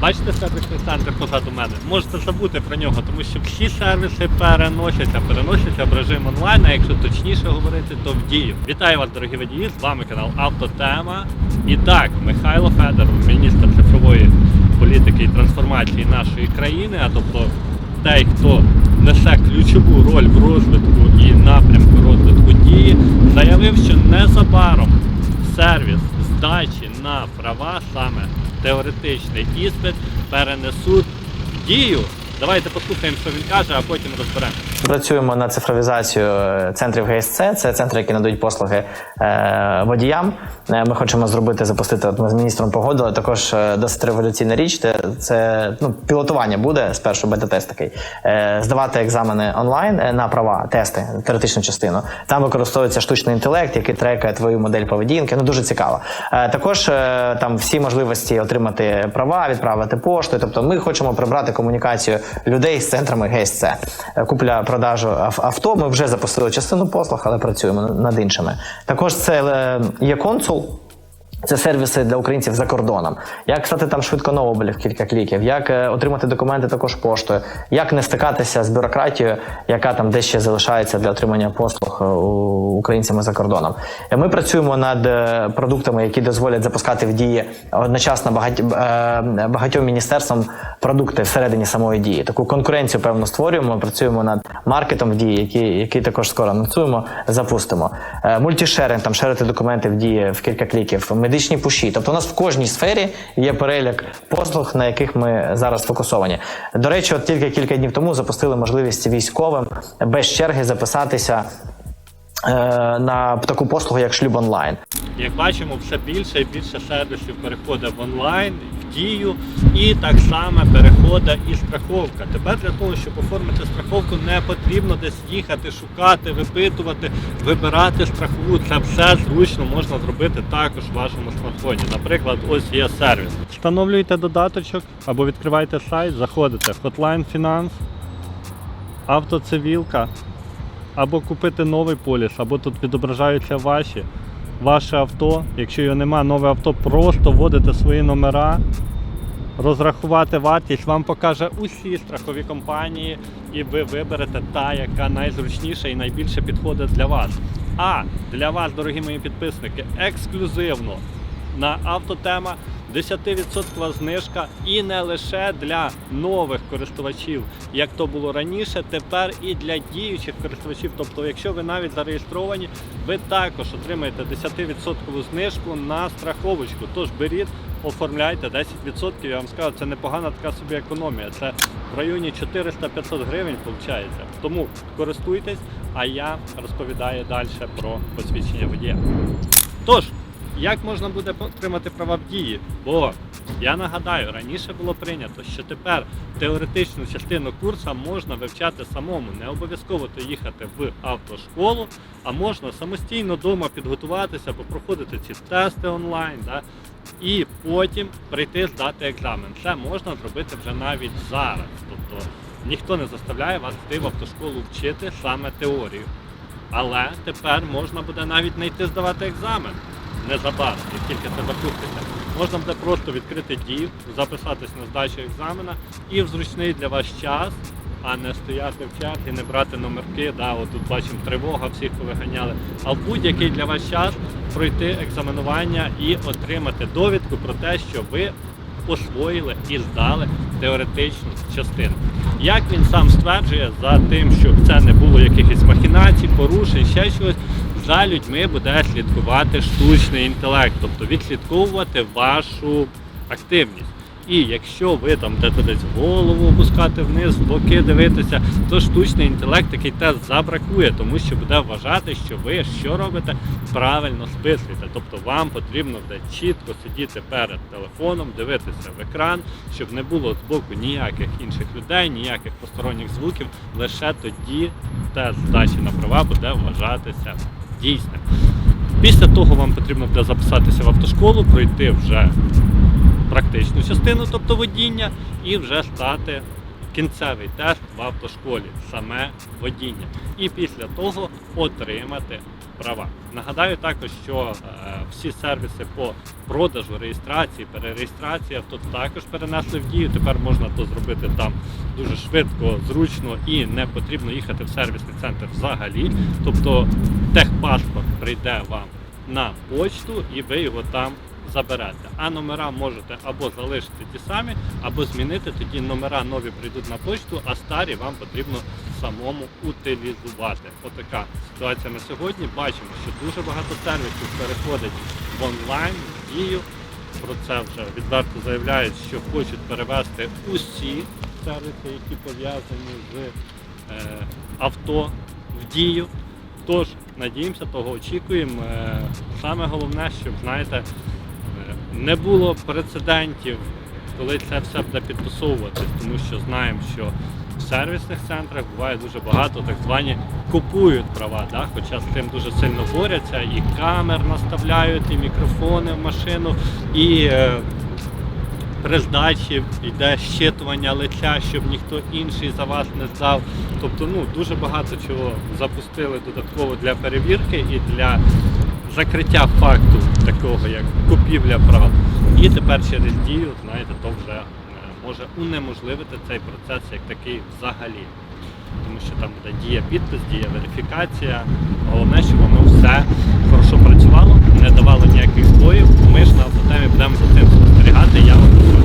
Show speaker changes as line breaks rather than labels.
Бачите сервісний центр позаду мене? Можете забути про нього, тому що всі сервіси переносяться, переносяться в режим онлайн, а якщо точніше говорити, то в дію. Вітаю вас, дорогі водії! З вами канал Автотема. І так, Михайло Федоров, міністр цифрової політики і трансформації нашої країни, а тобто той, хто несе ключову роль в розвитку і напрямку розвитку дії, заявив, що незабаром сервіс здачі на права, саме теоретичний іспит, перенесуть в дію. Давайте послухаємо, що він каже, а потім розберемо.
Працюємо над цифровізацією е, центрів ГСЦ. Це центри, які надають послуги е, водіям. Е, Ми хочемо зробити, запустити. От ми з міністром погодили. Також досить революційна річ. Це, ну, пілотування буде спершу бета-тест такий. Здавати екзамени онлайн на права, тести, теоретичну частину. Там використовується штучний інтелект, який трекає твою модель поведінки. Ну дуже цікаво. Також там всі можливості отримати права, відправити поштою. Тобто, ми хочемо прибрати комунікацію людей з центрами ГСЦ. Купля продажу авто. Ми вже запустили частину послуг, але працюємо над іншими. Також це е, є консул. Це сервіси для українців за кордоном. Як стати там швидко на облік кілька кліків, як е, отримати документи також поштою, як не стикатися з бюрократією, яка там дещо залишається для отримання послуг е, українцями за кордоном. Ми працюємо над е, продуктами, які дозволять запускати в дії одночасно е, багатьом міністерствам продукти всередині самої дії. Таку конкуренцію певно створюємо. Працюємо над маркетом в дії, який, який також скоро анонсуємо, запустимо. Мультішеринг, там шерити документи в дії в кілька кліків, медичні пуші. Тобто у нас в кожній сфері є перелік послуг, на яких ми зараз фокусовані. До речі, от тільки кілька днів тому запустили можливість військовим без черги записатися на таку послугу, як шлюб онлайн.
Як бачимо, все більше і більше сервісів переходить в онлайн, в дію, і так само переходить і страховка. Тепер для того, щоб оформити страховку, не потрібно десь їхати, шукати, випитувати, вибирати страхову. Це все зручно можна зробити також в вашому смартфоні. Наприклад, ось є сервіс. Встановлюєте додаточок або відкриваєте сайт, заходите в Hotline Finance, автоцивілка, або купити новий поліс, або тут відображаються ваші. Ваше авто, якщо його нема, нове авто, просто вводите свої номера, розрахувати вартість, вам покаже усі страхові компанії, і ви виберете та, яка найзручніша і найбільше підходить для вас. А для вас, дорогі мої підписники, ексклюзивно на автотема 10% знижка і не лише для нових користувачів, як то було раніше, тепер і для діючих користувачів. Тобто, якщо ви навіть зареєстровані, ви також отримаєте 10% знижку на страховочку. Тож беріть, оформляйте 10%. Я вам скажу, це непогана така собі економія. Це в районі 400-500 гривень виходить. Тому користуйтесь, а я розповідаю далі про посвідчення водія. Тож, як можна буде отримати права в дії? Бо я нагадаю, раніше було прийнято, що тепер теоретичну частину курсу можна вивчати самому. Не обов'язково то їхати в автошколу, а можна самостійно вдома підготуватися, попроходити ці тести онлайн. Да? І потім прийти здати екзамен. Це можна зробити вже навіть зараз. Тобто ніхто не заставляє вас йти в автошколу вчити саме теорію. Але тепер можна буде навіть не йти здавати екзамен незабаром, як тільки це запуститься. Можна буде просто відкрити дію, записатись на здачу екзамена і в зручний для вас час, а не стояти в черзі, не брати номерки. Да, от тут бачимо тривога, всіх повиганяли. А в будь-який для вас час пройти екзаменування і отримати довідку про те, що ви освоїли і здали теоретичну частину. Як він сам стверджує, за тим, щоб це не було якихось махінацій, порушень, ще щось, за людьми буде слідкувати штучний інтелект, тобто відслідковувати вашу активність. І якщо ви там десь голову опускати вниз, боки дивитися, то штучний інтелект такий тест забракує, тому що буде вважати, що ви що робите правильно списуєте. Тобто вам потрібно буде чітко сидіти перед телефоном, дивитися в екран, щоб не було з боку ніяких інших людей, ніяких посторонніх звуків. Лише тоді тест здачі на права буде вважатися дійсним. Після того вам потрібно буде записатися в автошколу, пройти вже практичну частину, тобто водіння, і вже стати кінцевий тест в автошколі, саме водіння. І після того отримати права. Нагадаю також, що е, всі сервіси по продажу, реєстрації, перереєстрації авто також перенесли в дію. Тепер можна то зробити там дуже швидко, зручно і не потрібно їхати в сервісний центр взагалі. Тобто техпаспорт прийде вам на почту і ви його там заберете. А номера можете або залишити ті самі, або змінити. Тоді номера нові прийдуть на почту, а старі вам потрібно самому утилізувати. Отака ситуація на сьогодні. Бачимо, що дуже багато сервісів переходить в онлайн в дію. Про це вже відверто заявляють, що хочуть перевести усі сервіси, які пов'язані з е, авто в дію. Тож, надіємося, того очікуємо. Е, Саме головне, щоб знаєте, не було прецедентів, коли це все буде підтасовуватись, тому що знаємо, що в сервісних центрах буває дуже багато так звані купують права, да? хоча з тим дуже сильно борються, і камер наставляють, і мікрофони в машину, і е, при здачі йде щитування лиця, щоб ніхто інший за вас не здав. Тобто, ну дуже багато чого запустили додатково для перевірки і для закриття факту такого, як купівля прав. І тепер через дію, знаєте, то вже е, може унеможливити цей процес як такий взагалі. Тому що там буде дія підпис, дія верифікація. Головне, щоб воно все хорошо працювало, не давало ніяких збоїв. Ми ж на автотемі будемо за цим спостерігати. Я вам буду